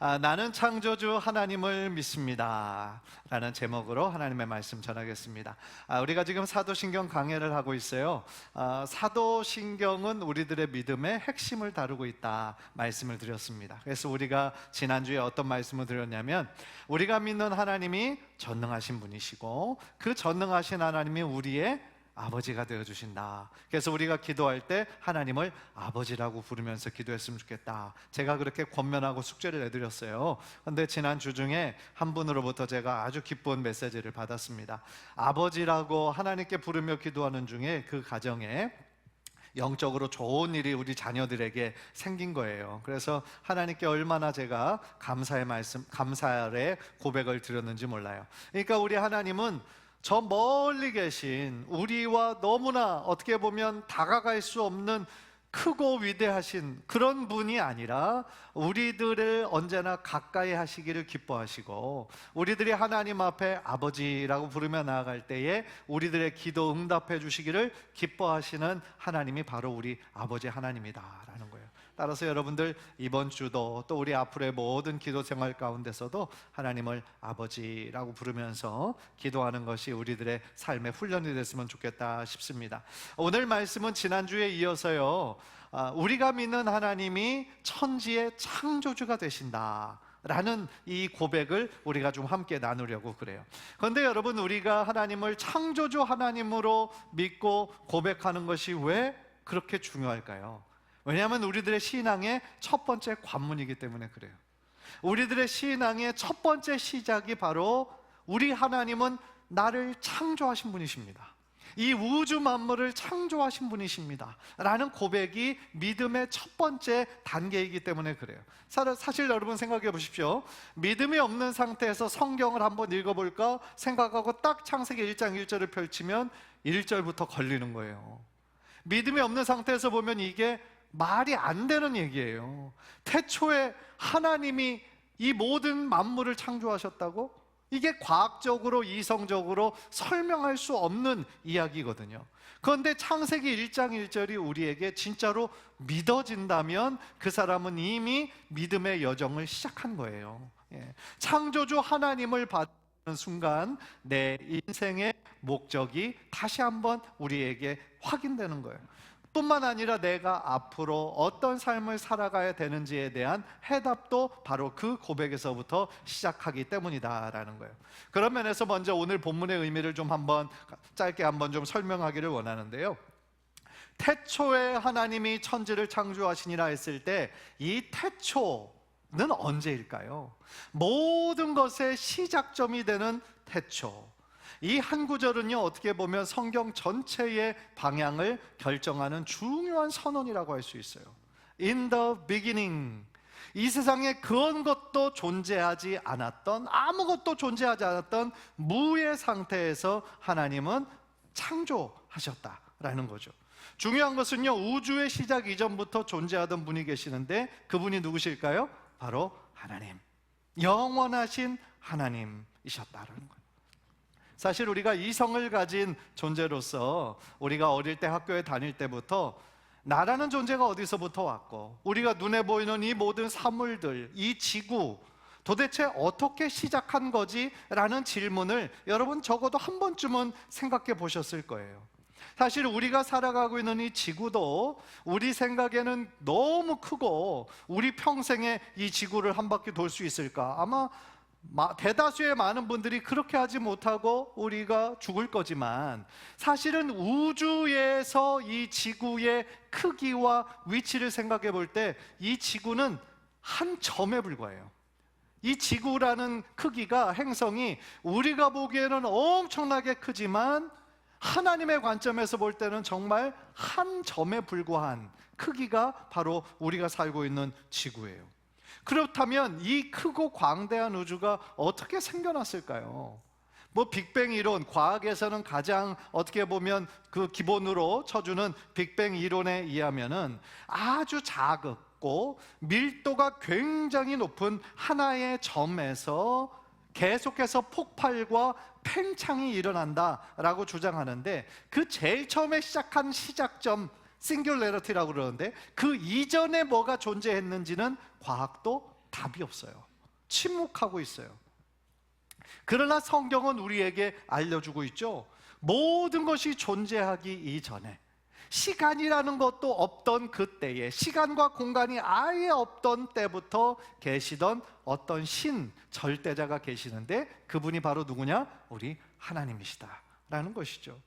아, 나는 창조주 하나님을 믿습니다. 라는 제목으로 하나님의 말씀 전하겠습니다. 아, 우리가 지금 사도신경 강해를 하고 있어요. 아, 사도신경은 우리들의 믿음의 핵심을 다루고 있다 말씀을 드렸습니다. 그래서 우리가 지난주에 어떤 말씀을 드렸냐면 우리가 믿는 하나님이 전능하신 분이시고 그 전능하신 하나님이 우리의 아버지가 되어 주신다. 그래서 우리가 기도할 때 하나님을 아버지라고 부르면서 기도했으면 좋겠다. 제가 그렇게 권면하고 숙제를 내드렸어요. 근데 지난 주 중에 한 분으로부터 제가 아주 기쁜 메시지를 받았습니다. 아버지라고 하나님께 부르며 기도하는 중에 그 가정에 영적으로 좋은 일이 우리 자녀들에게 생긴 거예요. 그래서 하나님께 얼마나 제가 감사의 말씀, 감사의 고백을 드렸는지 몰라요. 그러니까 우리 하나님은 저 멀리 계신 우리와 너무나 어떻게 보면 다가갈 수 없는 크고 위대하신 그런 분이 아니라 우리들을 언제나 가까이 하시기를 기뻐하시고 우리들이 하나님 앞에 아버지라고 부르며 나아갈 때에 우리들의 기도 응답해 주시기를 기뻐하시는 하나님이 바로 우리 아버지 하나님이다라는 거예요. 따라서 여러분들 이번 주도 또 우리 앞으로의 모든 기도 생활 가운데서도 하나님을 아버지라고 부르면서 기도하는 것이 우리들의 삶의 훈련이 됐으면 좋겠다 싶습니다. 오늘 말씀은 지난주에 이어서요. 아, 우리가 믿는 하나님이 천지의 창조주가 되신다. 라는 이 고백을 우리가 좀 함께 나누려고 그래요. 그런데 여러분 우리가 하나님을 창조주 하나님으로 믿고 고백하는 것이 왜 그렇게 중요할까요? 왜냐하면 우리들의 신앙의 첫 번째 관문이기 때문에 그래요. 우리들의 신앙의 첫 번째 시작이 바로 우리 하나님은 나를 창조하신 분이십니다. 이 우주 만물을 창조하신 분이십니다. 라는 고백이 믿음의 첫 번째 단계이기 때문에 그래요. 사- 사실 여러분 생각해 보십시오. 믿음이 없는 상태에서 성경을 한번 읽어볼까 생각하고 딱 창세기 1장 1절을 펼치면 1절부터 걸리는 거예요. 믿음이 없는 상태에서 보면 이게 말이 안 되는 얘기예요. 태초에 하나님이 이 모든 만물을 창조하셨다고? 이게 과학적으로 이성적으로 설명할 수 없는 이야기거든요. 그런데 창세기 1장 1절이 우리에게 진짜로 믿어진다면 그 사람은 이미 믿음의 여정을 시작한 거예요. 예. 창조주 하나님을 받는 순간 내 인생의 목적이 다시 한번 우리에게 확인되는 거예요. 뿐만 아니라 내가 앞으로 어떤 삶을 살아가야 되는지에 대한 해답도 바로 그 고백에서부터 시작하기 때문이다라는 거예요. 그런 면에서 먼저 오늘 본문의 의미를 좀 한번 짧게 한번 좀 설명하기를 원하는데요. 태초에 하나님이 천지를 창조하시니라 했을 때 이 태초는 언제일까요? 모든 것의 시작점이 되는 태초. 이 한 구절은요, 어떻게 보면 성경 전체의 방향을 결정하는 중요한 선언이라고 할 수 있어요. In the beginning. 이 세상에 그런 것도 존재하지 않았던, 아무것도 존재하지 않았던 무의 상태에서 하나님은 창조하셨다라는 거죠. 중요한 것은요, 우주의 시작 이전부터 존재하던 분이 계시는데 그분이 누구실까요? 바로 하나님. 영원하신 하나님이셨다라는 거예요. 사실 우리가 이성을 가진 존재로서 우리가 어릴 때 학교에 다닐 때부터 나라는 존재가 어디서부터 왔고 우리가 눈에 보이는 이 모든 사물들, 이 지구 도대체 어떻게 시작한 거지? 라는 질문을 여러분 적어도 한 번쯤은 생각해 보셨을 거예요. 사실 우리가 살아가고 있는 이 지구도 우리 생각에는 너무 크고 우리 평생에 이 지구를 한 바퀴 돌 수 있을까? 아마 마- 대다수의 많은 분들이 그렇게 하지 못하고 우리가 죽을 거지만 사실은 우주에서 이 지구의 크기와 위치를 생각해 볼 때 이 지구는 한 점에 불과해요. 이 지구라는 크기가 행성이 우리가 보기에는 엄청나게 크지만 하나님의 관점에서 볼 때는 정말 한 점에 불과한 크기가 바로 우리가 살고 있는 지구예요. 그렇다면 이 크고 광대한 우주가 어떻게 생겨났을까요? 뭐 빅뱅 이론, 과학에서는 가장 어떻게 보면 그 기본으로 쳐주는 빅뱅 이론에 의하면은 아주 작고 밀도가 굉장히 높은 하나의 점에서 계속해서 폭발과 팽창이 일어난다라고 주장하는데 그 제일 처음에 시작한 시작점 싱귤레러티라고 그러는데 그 이전에 뭐가 존재했는지는 과학도 답이 없어요. 침묵하고 있어요. 그러나 성경은 우리에게 알려주고 있죠. 모든 것이 존재하기 이전에 시간이라는 것도 없던 그때에 시간과 공간이 아예 없던 때부터 계시던 어떤 신 절대자가 계시는데 그분이 바로 누구냐? 우리 하나님이시다라는 것이죠.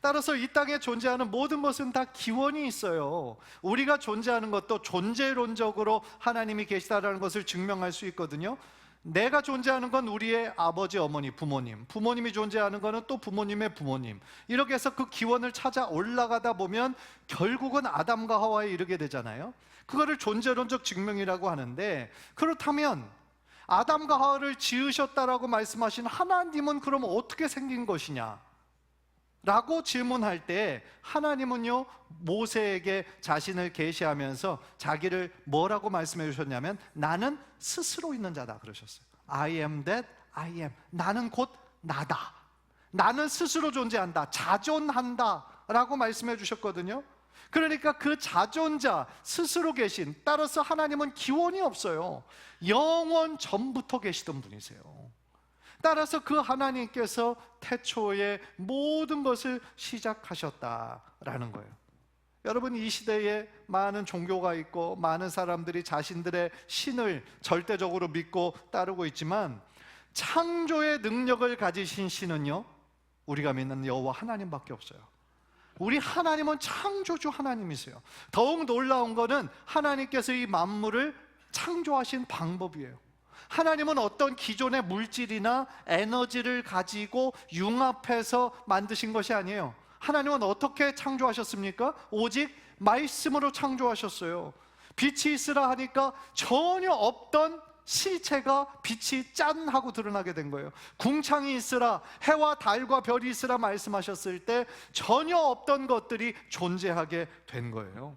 따라서 이 땅에 존재하는 모든 것은 다 기원이 있어요. 우리가 존재하는 것도 존재론적으로 하나님이 계시다라는 것을 증명할 수 있거든요. 내가 존재하는 건 우리의 아버지, 어머니, 부모님. 부모님이 존재하는 거는 또 부모님의 부모님. 이렇게 해서 그 기원을 찾아 올라가다 보면 결국은 아담과 하와에 이르게 되잖아요. 그거를 존재론적 증명이라고 하는데 그렇다면 아담과 하와를 지으셨다라고 말씀하신 하나님은 그럼 어떻게 생긴 것이냐? 라고 질문할 때 하나님은요 모세에게 자신을 계시하면서 자기를 뭐라고 말씀해 주셨냐면 나는 스스로 있는 자다 그러셨어요. I am that I am. 나는 곧 나다. 나는 스스로 존재한다. 자존한다 라고 말씀해 주셨거든요. 그러니까 그 자존자 스스로 계신 따라서 하나님은 기원이 없어요. 영원 전부터 계시던 분이세요. 따라서 그 하나님께서 태초에 모든 것을 시작하셨다라는 거예요. 여러분 이 시대에 많은 종교가 있고 많은 사람들이 자신들의 신을 절대적으로 믿고 따르고 있지만 창조의 능력을 가지신 신은요 우리가 믿는 여호와 하나님밖에 없어요. 우리 하나님은 창조주 하나님이세요. 더욱 놀라운 것은 하나님께서 이 만물을 창조하신 방법이에요. 하나님은 어떤 기존의 물질이나 에너지를 가지고 융합해서 만드신 것이 아니에요. 하나님은 어떻게 창조하셨습니까? 오직 말씀으로 창조하셨어요. 빛이 있으라 하니까 전혀 없던 실체가 빛이 짠 하고 드러나게 된 거예요. 궁창이 있으라 해와 달과 별이 있으라 말씀하셨을 때 전혀 없던 것들이 존재하게 된 거예요.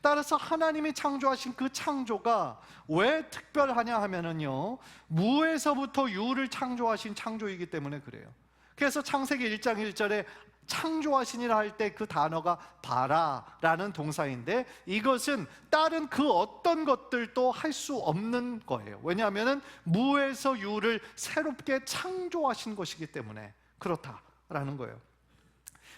따라서 하나님이 창조하신 그 창조가 왜 특별하냐 하면은요 무에서부터 유를 창조하신 창조이기 때문에 그래요. 그래서 창세기 1장 1절에 창조하시니라 할 때 그 단어가 바라라는 동사인데 이것은 다른 그 어떤 것들도 할 수 없는 거예요. 왜냐하면은 무에서 유를 새롭게 창조하신 것이기 때문에 그렇다라는 거예요.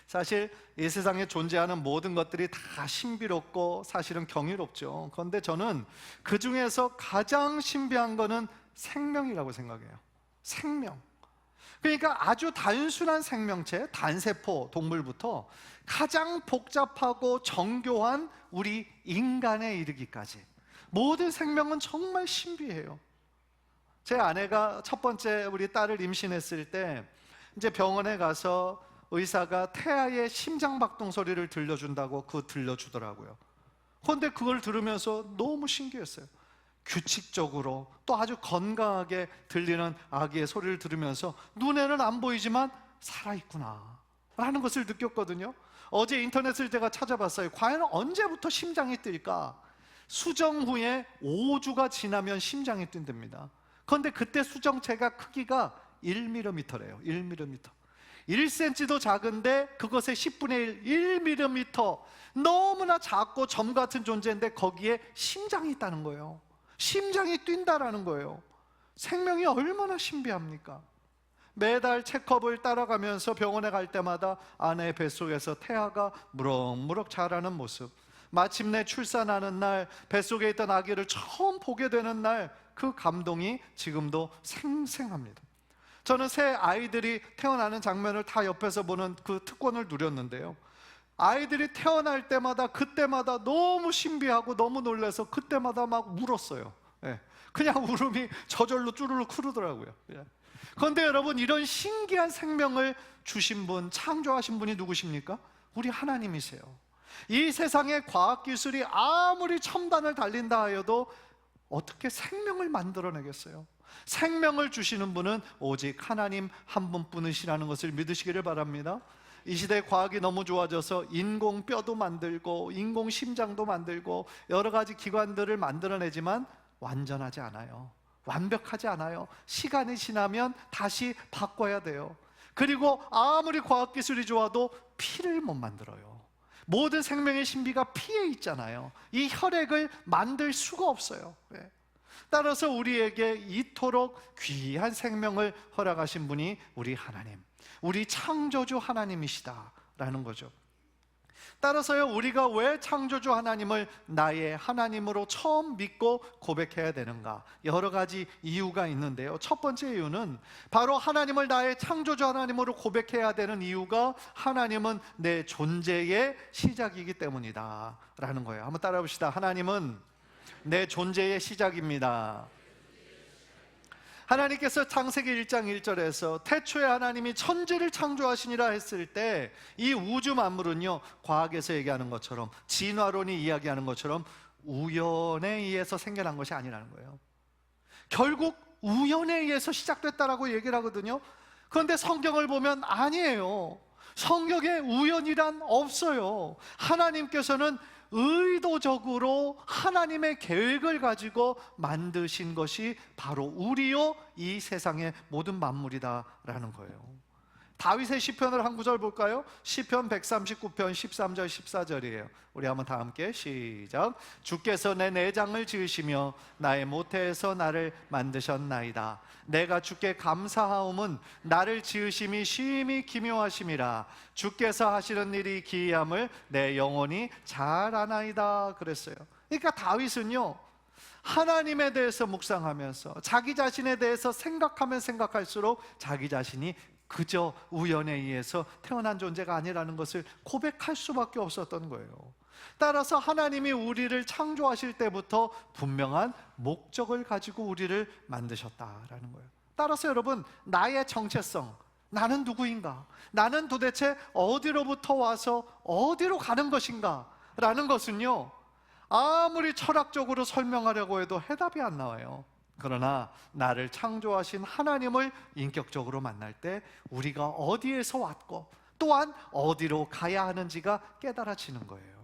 사실 이 세상에 존재하는 모든 것들이 다 신비롭고 사실은 경이롭죠. 그런데 저는 그 중에서 가장 신비한 거는 생명이라고 생각해요. 생명. 그러니까 아주 단순한 생명체, 단세포 동물부터 가장 복잡하고 정교한 우리 인간에 이르기까지 모든 생명은 정말 신비해요. 제 아내가 첫 번째 우리 딸을 임신했을 때 이제 병원에 가서 의사가 태아의 심장 박동 소리를 들려준다고 그거 들려주더라고요. 그런데 그걸 들으면서 너무 신기했어요. 규칙적으로 또 아주 건강하게 들리는 아기의 소리를 들으면서 눈에는 안 보이지만 살아있구나 라는 것을 느꼈거든요. 어제 인터넷을 제가 찾아봤어요. 과연 언제부터 심장이 뛸까? 수정 후에 5주가 지나면 심장이 뛴답니다. 그런데 그때 수정체가 크기가 1mm래요. 1mm. 1cm도 작은데 그것의 10분의 1, 1mm 너무나 작고 점 같은 존재인데 거기에 심장이 있다는 거예요. 심장이 뛴다라는 거예요. 생명이 얼마나 신비합니까? 매달 체크업을 따라가면서 병원에 갈 때마다 아내의 뱃속에서 태아가 무럭무럭 자라는 모습. 마침내 출산하는 날, 뱃속에 있던 아기를 처음 보게 되는 날, 그 감동이 지금도 생생합니다. 저는 새 아이들이 태어나는 장면을 다 옆에서 보는 그 특권을 누렸는데요. 아이들이 태어날 때마다 그때마다 너무 신비하고 너무 놀라서 그때마다 막 울었어요. 예. 그냥 울음이 저절로 쭈르륵 흐르더라고요. 예. 그런데 여러분 이런 신기한 생명을 주신 분, 창조하신 분이 누구십니까? 우리 하나님이세요. 이 세상의 과학 기술이 아무리 첨단을 달린다 하여도 어떻게 생명을 만들어내겠어요? 생명을 주시는 분은 오직 하나님 한 분뿐이시라는 것을 믿으시기를 바랍니다. 이 시대 과학이 너무 좋아져서 인공 뼈도 만들고 인공 심장도 만들고 여러 가지 기관들을 만들어내지만 완전하지 않아요. 완벽하지 않아요. 시간이 지나면 다시 바꿔야 돼요. 그리고 아무리 과학 기술이 좋아도 피를 못 만들어요. 모든 생명의 신비가 피에 있잖아요. 이 혈액을 만들 수가 없어요. 예. 따라서 우리에게 이토록 귀한 생명을 허락하신 분이 우리 하나님, 우리 창조주 하나님이시다라는 거죠. 따라서요, 우리가 왜 창조주 하나님을 나의 하나님으로 처음 믿고 고백해야 되는가? 여러 가지 이유가 있는데요. 첫 번째 이유는 바로 하나님을 나의 창조주 하나님으로 고백해야 되는 이유가 하나님은 내 존재의 시작이기 때문이다. 라는 거예요. 한번 따라 봅시다. 하나님은 내 존재의 시작입니다. 하나님께서 창세기 1장 1절에서 태초에 하나님이 천지를 창조하시니라 했을 때 이 우주 만물은요 과학에서 얘기하는 것처럼 진화론이 이야기하는 것처럼 우연에 의해서 생겨난 것이 아니라는 거예요. 결국 우연에 의해서 시작됐다라고 얘기를 하거든요. 그런데 성경을 보면 아니에요. 성경에 우연이란 없어요. 하나님께서는 의도적으로 하나님의 계획을 가지고 만드신 것이 바로 우리요 이 세상의 모든 만물이다라는 거예요. 다윗의 시편을 한 구절 볼까요? 시편 139편 13절 14절이에요. 우리 한번 다 함께 시작. 주께서 내 내장을 지으시며 나의 모태에서 나를 만드셨나이다. 내가 주께 감사하옴은 나를 지으심이 심히 기묘하심이라. 주께서 하시는 일이 기이함을 내 영혼이 잘 아나이다 그랬어요. 그러니까 다윗은요. 하나님에 대해서 묵상하면서 자기 자신에 대해서 생각하면 생각할수록 자기 자신이 그저 우연에 의해서 태어난 존재가 아니라는 것을 고백할 수밖에 없었던 거예요. 따라서 하나님이 우리를 창조하실 때부터 분명한 목적을 가지고 우리를 만드셨다라는 거예요. 따라서 여러분, 나의 정체성, 나는 누구인가? 나는 도대체 어디로부터 와서 어디로 가는 것인가? 라는 것은요, 아무리 철학적으로 설명하려고 해도 해답이 안 나와요. 그러나 나를 창조하신 하나님을 인격적으로 만날 때 우리가 어디에서 왔고 또한 어디로 가야 하는지가 깨달아지는 거예요.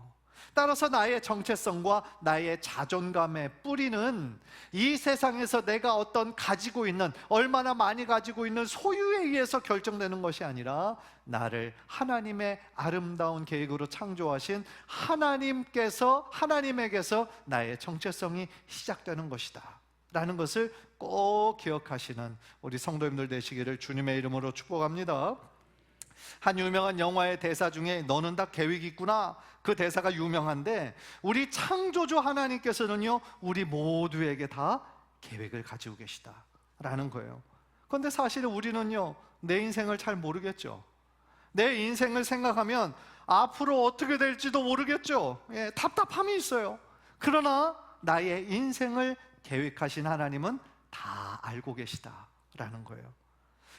따라서 나의 정체성과 나의 자존감의 뿌리는 이 세상에서 내가 어떤 가지고 있는 얼마나 많이 가지고 있는 소유에 의해서 결정되는 것이 아니라 나를 하나님의 아름다운 계획으로 창조하신 하나님께서 하나님에게서 나의 정체성이 시작되는 것이다. 라는 것을 꼭 기억하시는 우리 성도님들 되시기를 주님의 이름으로 축복합니다. 한 유명한 영화의 대사 중에 너는 다 계획이 있구나 그 대사가 유명한데 우리 창조주 하나님께서는요 우리 모두에게 다 계획을 가지고 계시다라는 거예요. 그런데 사실은 우리는요 내 인생을 잘 모르겠죠. 내 인생을 생각하면 앞으로 어떻게 될지도 모르겠죠. 예, 답답함이 있어요. 그러나 나의 인생을 계획하신 하나님은 다 알고 계시다라는 거예요.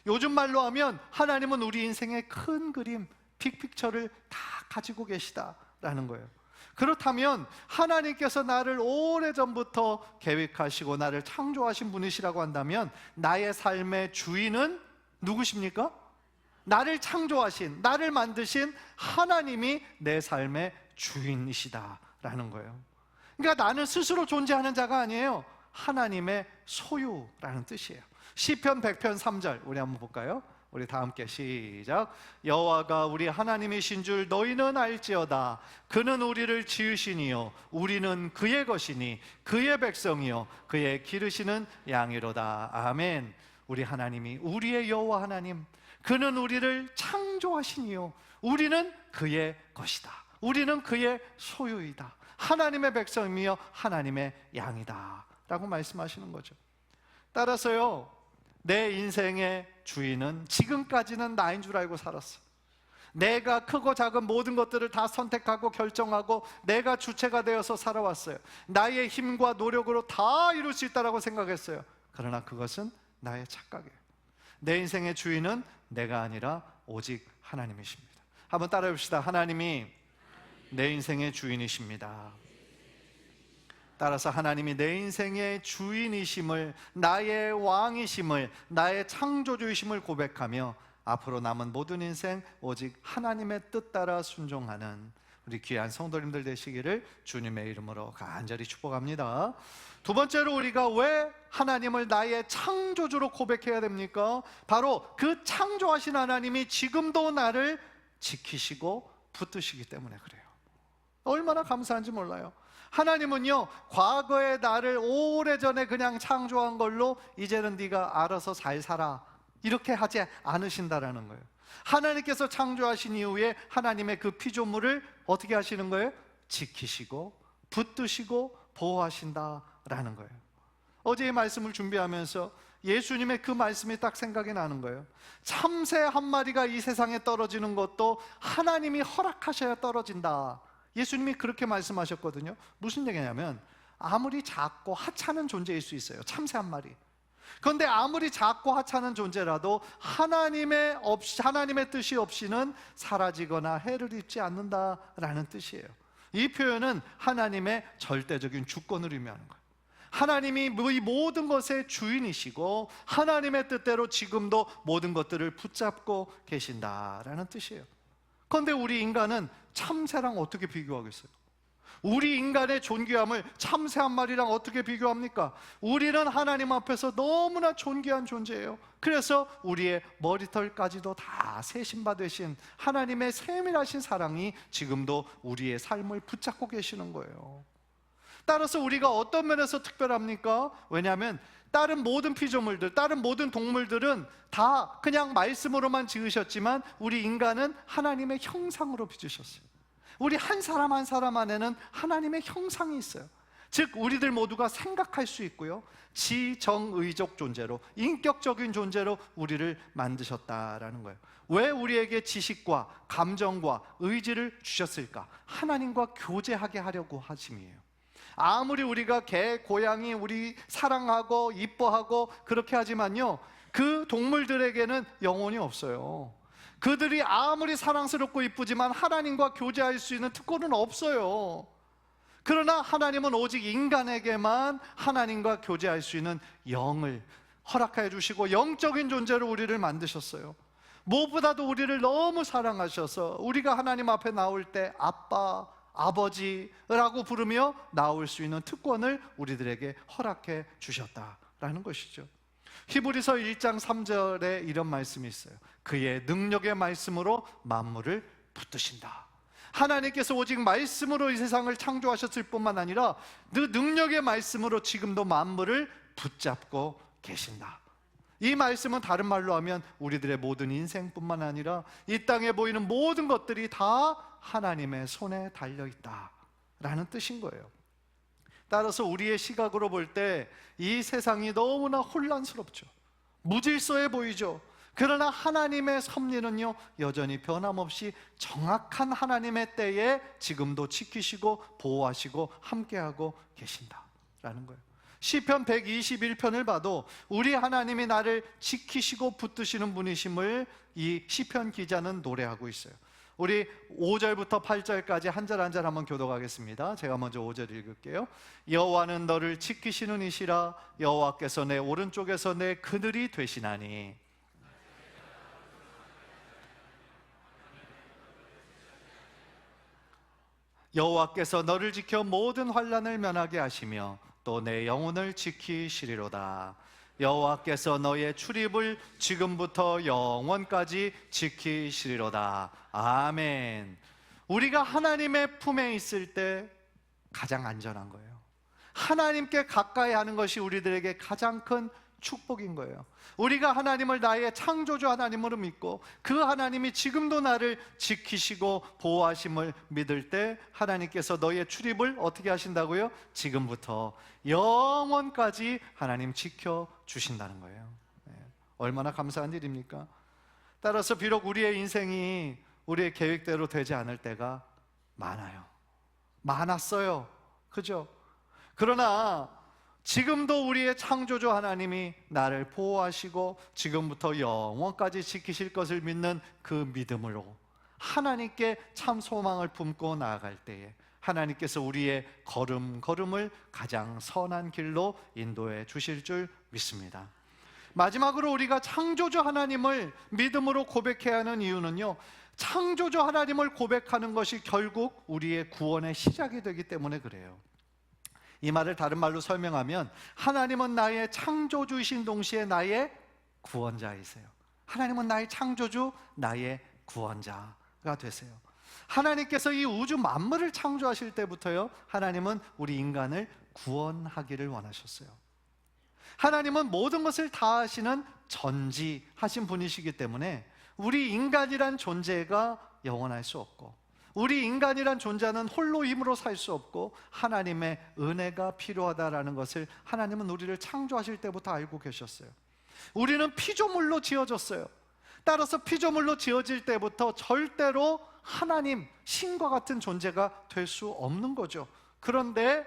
요즘 말로 하면 하나님은 우리 인생의 큰 그림, 빅픽처를 다 가지고 계시다라는 거예요. 그렇다면 하나님께서 나를 오래전부터 계획하시고 나를 창조하신 분이시라고 한다면 나의 삶의 주인은 누구십니까? 나를 창조하신, 나를 만드신 하나님이 내 삶의 주인이시다라는 거예요. 그러니까 나는 스스로 존재하는 자가 아니에요. 하나님의 소유라는 뜻이에요. 시편 100편 3절 우리 한번 볼까요? 우리 다 함께 시작. 여호와가 우리 하나님이신 줄 너희는 알지어다. 그는 우리를 지으시니요 우리는 그의 것이니 그의 백성이요 그의 기르시는 양이로다. 아멘. 우리 하나님이 우리의 여호와 하나님. 그는 우리를 창조하시니요 우리는 그의 것이다. 우리는 그의 소유이다. 하나님의 백성이며 하나님의 양이다. 라고 말씀하시는 거죠. 따라서요, 내 인생의 주인은 지금까지는 나인 줄 알고 살았어. 내가 크고 작은 모든 것들을 다 선택하고 결정하고 내가 주체가 되어서 살아왔어요. 나의 힘과 노력으로 다 이룰 수 있다라고 생각했어요. 그러나 그것은 나의 착각이에요. 내 인생의 주인은 내가 아니라 오직 하나님이십니다. 한번 따라해 봅시다. 하나님이 내 인생의 주인이십니다. 따라서 하나님이 내 인생의 주인이심을 나의 왕이심을 나의 창조주이심을 고백하며 앞으로 남은 모든 인생 오직 하나님의 뜻 따라 순종하는 우리 귀한 성도님들 되시기를 주님의 이름으로 간절히 축복합니다. 두 번째로 우리가 왜 하나님을 나의 창조주로 고백해야 됩니까? 바로 그 창조하신 하나님이 지금도 나를 지키시고 붙드시기 때문에 그래요. 얼마나 감사한지 몰라요. 하나님은요 과거의 나를 오래전에 그냥 창조한 걸로 이제는 네가 알아서 잘 살아 이렇게 하지 않으신다라는 거예요. 하나님께서 창조하신 이후에 하나님의 그 피조물을 어떻게 하시는 거예요? 지키시고 붙드시고 보호하신다라는 거예요. 어제 이 말씀을 준비하면서 예수님의 그 말씀이 딱 생각이 나는 거예요. 참새 한 마리가 이 세상에 떨어지는 것도 하나님이 허락하셔야 떨어진다. 예수님이 그렇게 말씀하셨거든요. 무슨 얘기냐면 아무리 작고 하찮은 존재일 수 있어요. 참새 한 마리. 그런데 아무리 작고 하찮은 존재라도 하나님의 없이 하나님의 뜻이 없이는 사라지거나 해를 입지 않는다라는 뜻이에요. 이 표현은 하나님의 절대적인 주권을 의미하는 거예요. 하나님이 이 모든 것의 주인이시고 하나님의 뜻대로 지금도 모든 것들을 붙잡고 계신다라는 뜻이에요. 그런데 우리 인간은 참새랑 어떻게 비교하겠어요? 우리 인간의 존귀함을 참새 한 마리랑 어떻게 비교합니까? 우리는 하나님 앞에서 너무나 존귀한 존재예요. 그래서 우리의 머리털까지도 다 세신바 되신 하나님의 세밀하신 사랑이 지금도 우리의 삶을 붙잡고 계시는 거예요. 따라서 우리가 어떤 면에서 특별합니까? 왜냐하면 다른 모든 피조물들, 다른 모든 동물들은 다 그냥 말씀으로만 지으셨지만 우리 인간은 하나님의 형상으로 빚으셨어요. 우리 한 사람 한 사람 안에는 하나님의 형상이 있어요. 즉 우리들 모두가 생각할 수 있고요. 지정의적 존재로 인격적인 존재로 우리를 만드셨다라는 거예요. 왜 우리에게 지식과 감정과 의지를 주셨을까? 하나님과 교제하게 하려고 하심이에요. 아무리 우리가 개, 고양이 우리 사랑하고 이뻐하고 그렇게 하지만요. 그 동물들에게는 영혼이 없어요. 그들이 아무리 사랑스럽고 이쁘지만 하나님과 교제할 수 있는 특권은 없어요. 그러나 하나님은 오직 인간에게만 하나님과 교제할 수 있는 영을 허락해 주시고 영적인 존재로 우리를 만드셨어요. 무엇보다도 우리를 너무 사랑하셔서 우리가 하나님 앞에 나올 때 아빠, 아버지라고 부르며 나올 수 있는 특권을 우리들에게 허락해 주셨다라는 것이죠. 히브리서 1장 3절에 이런 말씀이 있어요. 그의 능력의 말씀으로 만물을 붙드신다. 하나님께서 오직 말씀으로 이 세상을 창조하셨을 뿐만 아니라 그 능력의 말씀으로 지금도 만물을 붙잡고 계신다. 이 말씀은 다른 말로 하면 우리들의 모든 인생뿐만 아니라 이 땅에 보이는 모든 것들이 다 하나님의 손에 달려 있다라는 뜻인 거예요. 따라서 우리의 시각으로 볼 때 이 세상이 너무나 혼란스럽죠. 무질서해 보이죠. 그러나 하나님의 섭리는요, 여전히 변함없이 정확한 하나님의 때에 지금도 지키시고 보호하시고 함께하고 계신다라는 거예요. 시편 121편을 봐도 우리 하나님이 나를 지키시고 붙드시는 분이심을 이 시편 기자는 노래하고 있어요. 우리 5절부터 8절까지 한 절 한 절 한번 교독하겠습니다. 제가 먼저 5절 읽을게요. 여호와는 너를 지키시는 이시라 여호와께서 내 오른쪽에서 내 그늘이 되시나니 여호와께서 너를 지켜 모든 환란을 면하게 하시며 또 내 영혼을 지키시리로다. 여호와께서 너의 출입을 지금부터 영원까지 지키시리로다. 아멘. 우리가 하나님의 품에 있을 때 가장 안전한 거예요. 하나님께 가까이 하는 것이 우리들에게 가장 큰 축복인 거예요. 우리가 하나님을 나의 창조주 하나님으로 믿고 그 하나님이 지금도 나를 지키시고 보호하심을 믿을 때 하나님께서 너의 출입을 어떻게 하신다고요? 지금부터 영원까지 하나님 지켜 주신다는 거예요. 네. 얼마나 감사한 일입니까? 따라서 비록 우리의 인생이 우리의 계획대로 되지 않을 때가 많아요. 많았어요. 그죠? 그러나 지금도 우리의 창조주 하나님이 나를 보호하시고 지금부터 영원까지 지키실 것을 믿는 그 믿음으로 하나님께 참 소망을 품고 나아갈 때에 하나님께서 우리의 걸음걸음을 가장 선한 길로 인도해 주실 줄 믿습니다. 마지막으로 우리가 창조주 하나님을 믿음으로 고백해야 하는 이유는요. 창조주 하나님을 고백하는 것이 결국 우리의 구원의 시작이 되기 때문에 그래요. 이 말을 다른 말로 설명하면 하나님은 나의 창조주이신 동시에 나의 구원자이세요. 하나님은 나의 창조주, 나의 구원자가 되세요. 하나님께서 이 우주 만물을 창조하실 때부터요, 하나님은 우리 인간을 구원하기를 원하셨어요. 하나님은 모든 것을 다 하시는 전지하신 분이시기 때문에 우리 인간이란 존재가 영원할 수 없고 우리 인간이란 존재는 홀로 힘으로 살 수 없고 하나님의 은혜가 필요하다라는 것을 하나님은 우리를 창조하실 때부터 알고 계셨어요. 우리는 피조물로 지어졌어요. 따라서 피조물로 지어질 때부터 절대로 하나님, 신과 같은 존재가 될 수 없는 거죠. 그런데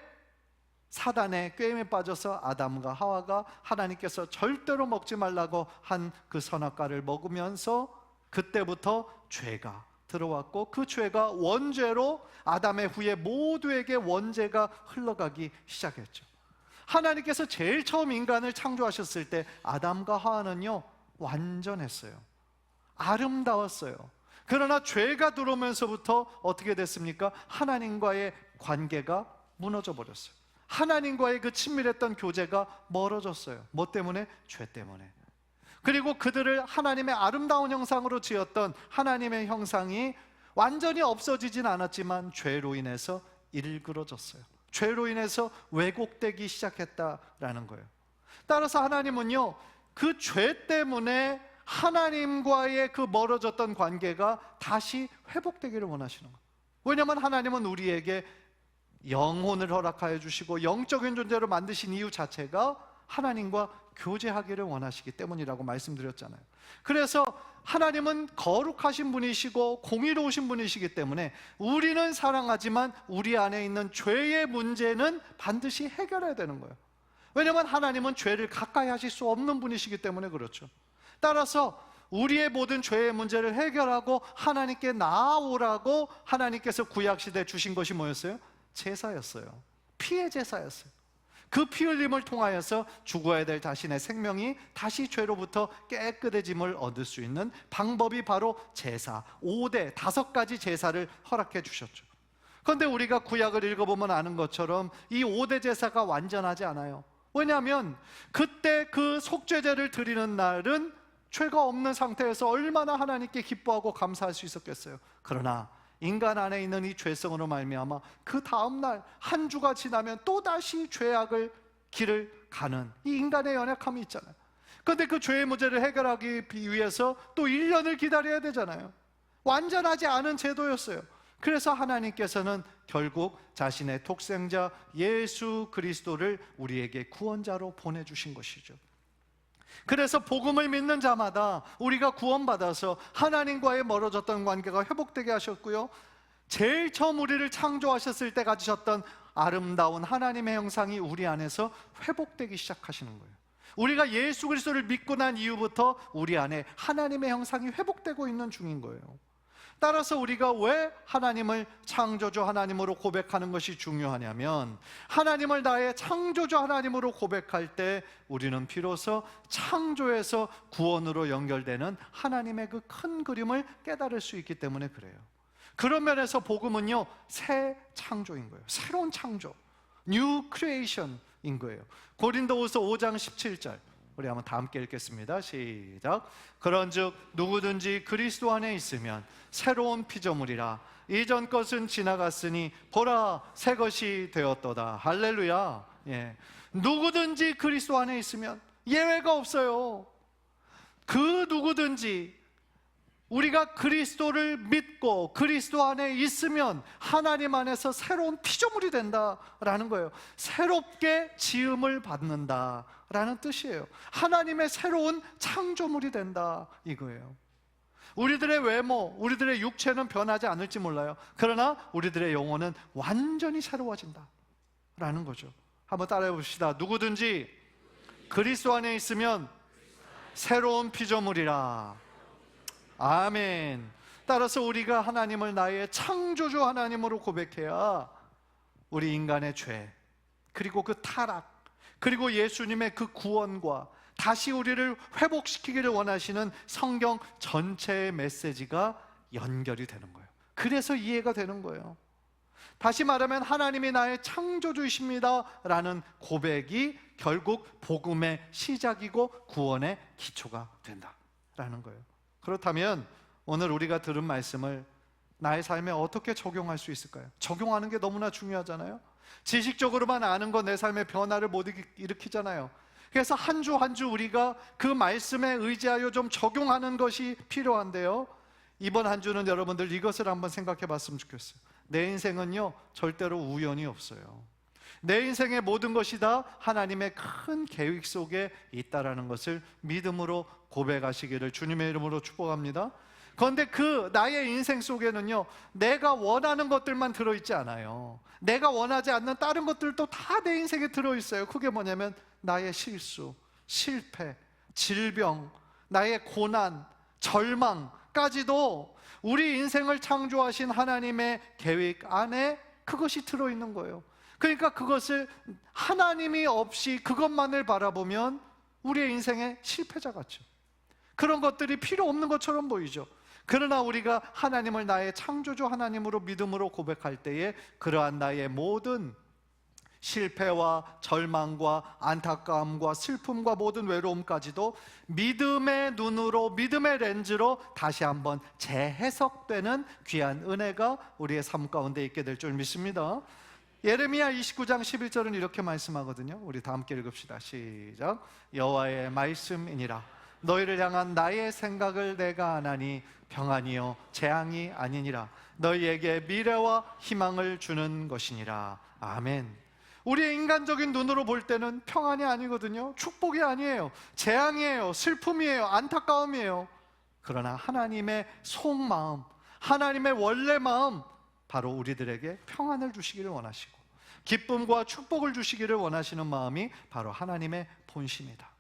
사단의 꾀임에 빠져서 아담과 하와가 하나님께서 절대로 먹지 말라고 한 그 선악과를 먹으면서 그때부터 죄가 들어왔고 그 죄가 원죄로 아담의 후에 모두에게 원죄가 흘러가기 시작했죠. 하나님께서 제일 처음 인간을 창조하셨을 때 아담과 하와는요 완전했어요. 아름다웠어요. 그러나 죄가 들어오면서부터 어떻게 됐습니까? 하나님과의 관계가 무너져 버렸어요. 하나님과의 그 친밀했던 교제가 멀어졌어요. 뭐 때문에? 죄 때문에. 그리고 그들을 하나님의 아름다운 형상으로 지었던 하나님의 형상이 완전히 없어지진 않았지만 죄로 인해서 일그러졌어요. 죄로 인해서 왜곡되기 시작했다라는 거예요. 따라서 하나님은요, 그 죄 때문에 하나님과의 그 멀어졌던 관계가 다시 회복되기를 원하시는 거예요. 왜냐하면 하나님은 우리에게 영혼을 허락하여 주시고 영적인 존재로 만드신 이유 자체가 하나님과 교제하기를 원하시기 때문이라고 말씀드렸잖아요. 그래서 하나님은 거룩하신 분이시고 공의로우신 분이시기 때문에 우리는 사랑하지만 우리 안에 있는 죄의 문제는 반드시 해결해야 되는 거예요. 왜냐하면 하나님은 죄를 가까이 하실 수 없는 분이시기 때문에 그렇죠. 따라서 우리의 모든 죄의 문제를 해결하고 하나님께 나아오라고 하나님께서 구약시대에 주신 것이 뭐였어요? 제사였어요. 피의 제사였어요. 그 피 흘림을 통하여서 죽어야 될 자신의 생명이 다시 죄로부터 깨끗해짐을 얻을 수 있는 방법이 바로 제사, 5대, 다섯 가지 제사를 허락해 주셨죠. 그런데 우리가 구약을 읽어보면 아는 것처럼 이 5대 제사가 완전하지 않아요. 왜냐하면 그때 그 속죄제를 드리는 날은 죄가 없는 상태에서 얼마나 하나님께 기뻐하고 감사할 수 있었겠어요. 그러나 인간 안에 있는 이 죄성으로 말미암아 그 다음 날 한 주가 지나면 또 다시 죄악을 길을 가는 이 인간의 연약함이 있잖아요. 그런데 그 죄의 문제를 해결하기 위해서 또 1년을 기다려야 되잖아요. 완전하지 않은 제도였어요. 그래서 하나님께서는 결국 자신의 독생자 예수 그리스도를 우리에게 구원자로 보내주신 것이죠. 그래서 복음을 믿는 자마다 우리가 구원받아서 하나님과의 멀어졌던 관계가 회복되게 하셨고요. 제일 처음 우리를 창조하셨을 때 가지셨던 아름다운 하나님의 형상이 우리 안에서 회복되기 시작하시는 거예요. 우리가 예수 그리스도를 믿고 난 이후부터 우리 안에 하나님의 형상이 회복되고 있는 중인 거예요. 따라서 우리가 왜 하나님을 창조주 하나님으로 고백하는 것이 중요하냐면 하나님을 나의 창조주 하나님으로 고백할 때 우리는 비로소 창조에서 구원으로 연결되는 하나님의 그 큰 그림을 깨달을 수 있기 때문에 그래요. 그런 면에서 복음은요 새 창조인 거예요. 새로운 창조, new creation인 거예요. 고린도후서 5장 17절. 우리 한번 다 함께 읽겠습니다. 시작. 그런즉 누구든지 그리스도 안에 있으면 새로운 피조물이라 이전 것은 지나갔으니 보라 새 것이 되었도다. 할렐루야. 예. 누구든지 그리스도 안에 있으면 예외가 없어요. 그 누구든지 우리가 그리스도를 믿고 그리스도 안에 있으면 하나님 안에서 새로운 피조물이 된다라는 거예요. 새롭게 지음을 받는다 라는 뜻이에요. 하나님의 새로운 창조물이 된다 이거예요. 우리들의 외모, 우리들의 육체는 변하지 않을지 몰라요. 그러나 우리들의 영혼은 완전히 새로워진다 라는 거죠. 한번 따라해 봅시다. 누구든지 그리스도 안에 있으면 새로운 피조물이라. 아멘. 따라서 우리가 하나님을 나의 창조주 하나님으로 고백해야 우리 인간의 죄, 그리고 그 타락, 그리고 예수님의 그 구원과 다시 우리를 회복시키기를 원하시는 성경 전체의 메시지가 연결이 되는 거예요. 그래서 이해가 되는 거예요. 다시 말하면 하나님이 나의 창조주이십니다. 라는 고백이 결국 복음의 시작이고 구원의 기초가 된다. 라는 거예요. 그렇다면 오늘 우리가 들은 말씀을 나의 삶에 어떻게 적용할 수 있을까요? 적용하는 게 너무나 중요하잖아요. 지식적으로만 아는 건 내 삶의 변화를 못 일으키- 일으키잖아요. 그래서 한주 한주 우리가 그 말씀에 의지하여 좀 적용하는 것이 필요한데요. 이번 한 주는 여러분들 이것을 한번 생각해 봤으면 좋겠어요. 내 인생은요, 절대로 우연이 없어요. 내 인생의 모든 것이 다 하나님의 큰 계획 속에 있다라는 것을 믿음으로 고백하시기를 주님의 이름으로 축복합니다. 그런데 그 나의 인생 속에는요, 내가 원하는 것들만 들어있지 않아요. 내가 원하지 않는 다른 것들도 다 내 인생에 들어있어요. 그게 뭐냐면 나의 실수, 실패, 질병, 나의 고난, 절망까지도 우리 인생을 창조하신 하나님의 계획 안에 그것이 들어있는 거예요. 그러니까 그것을 하나님이 없이 그것만을 바라보면 우리의 인생의 실패자 같죠. 그런 것들이 필요 없는 것처럼 보이죠. 그러나 우리가 하나님을 나의 창조주 하나님으로 믿음으로 고백할 때에 그러한 나의 모든 실패와 절망과 안타까움과 슬픔과 모든 외로움까지도 믿음의 눈으로 믿음의 렌즈로 다시 한번 재해석되는 귀한 은혜가 우리의 삶 가운데 있게 될 줄 믿습니다. 예레미야 29장 11절은 이렇게 말씀하거든요. 우리 다 함께 읽읍시다. 시작. 여호와의 말씀이니라. 너희를 향한 나의 생각을 내가 아나니 평안이요 재앙이 아니니라. 너희에게 미래와 희망을 주는 것이니라. 아멘. 우리의 인간적인 눈으로 볼 때는 평안이 아니거든요. 축복이 아니에요. 재앙이에요. 슬픔이에요. 안타까움이에요. 그러나 하나님의 속마음, 하나님의 원래 마음, 바로 우리들에게 평안을 주시기를 원하시고, 기쁨과 축복을 주시기를 원하시는 마음이 바로 하나님의 본심이다.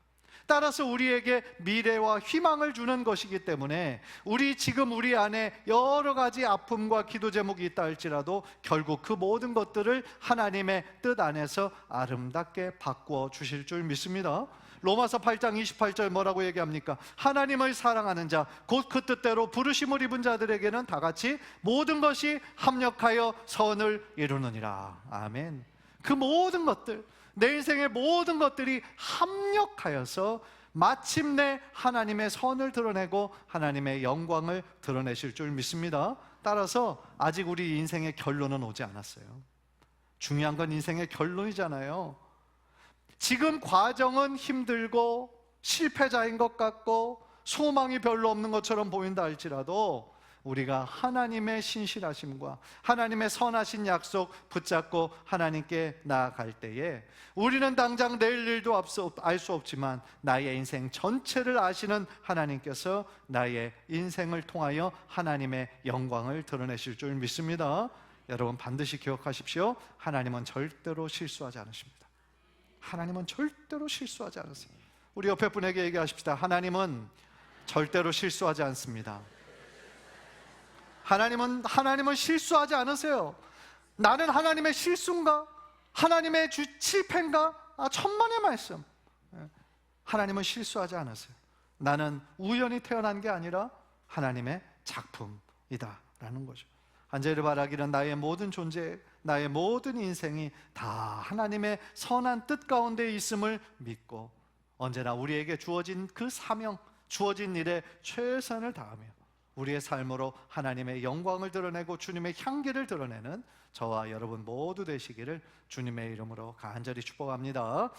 따라서 우리에게 미래와 희망을 주는 것이기 때문에 우리 지금 우리 안에 여러 가지 아픔과 기도 제목이 있다 할지라도 결국 그 모든 것들을 하나님의 뜻 안에서 아름답게 바꾸어 주실 줄 믿습니다. 로마서 8장 28절 뭐라고 얘기합니까? 하나님을 사랑하는 자, 곧 그 뜻대로 부르심을 입은 자들에게는 다 같이 모든 것이 합력하여 선을 이루느니라. 아멘. 그 모든 것들, 내 인생의 모든 것들이 합력하여서 마침내 하나님의 선을 드러내고 하나님의 영광을 드러내실 줄 믿습니다. 따라서 아직 우리 인생의 결론은 오지 않았어요. 중요한 건 인생의 결론이잖아요. 지금 과정은 힘들고 실패자인 것 같고 소망이 별로 없는 것처럼 보인다 할지라도 우리가 하나님의 신실하심과 하나님의 선하신 약속 붙잡고 하나님께 나아갈 때에 우리는 당장 내일 일도 알 수 없지만 나의 인생 전체를 아시는 하나님께서 나의 인생을 통하여 하나님의 영광을 드러내실 줄 믿습니다. 여러분 반드시 기억하십시오. 하나님은 절대로 실수하지 않으십니다. 하나님은 절대로 실수하지 않으세요. 우리 옆에 분에게 얘기하십시다. 하나님은 절대로 실수하지 않습니다. 하나님은 하나님은 실수하지 않으세요. 나는 하나님의 실수인가? 하나님의 주 실패인가? 아, 천만의 말씀. 예. 하나님은 실수하지 않으세요. 나는 우연히 태어난 게 아니라 하나님의 작품이다라는 거죠. 한제를 바라기는 나의 모든 존재, 나의 모든 인생이 다 하나님의 선한 뜻 가운데 있음을 믿고 언제나 우리에게 주어진 그 사명, 주어진 일에 최선을 다하며 우리의 삶으로 하나님의 영광을 드러내고 주님의 향기를 드러내는 저와 여러분 모두 되시기를 주님의 이름으로 간절히 축복합니다.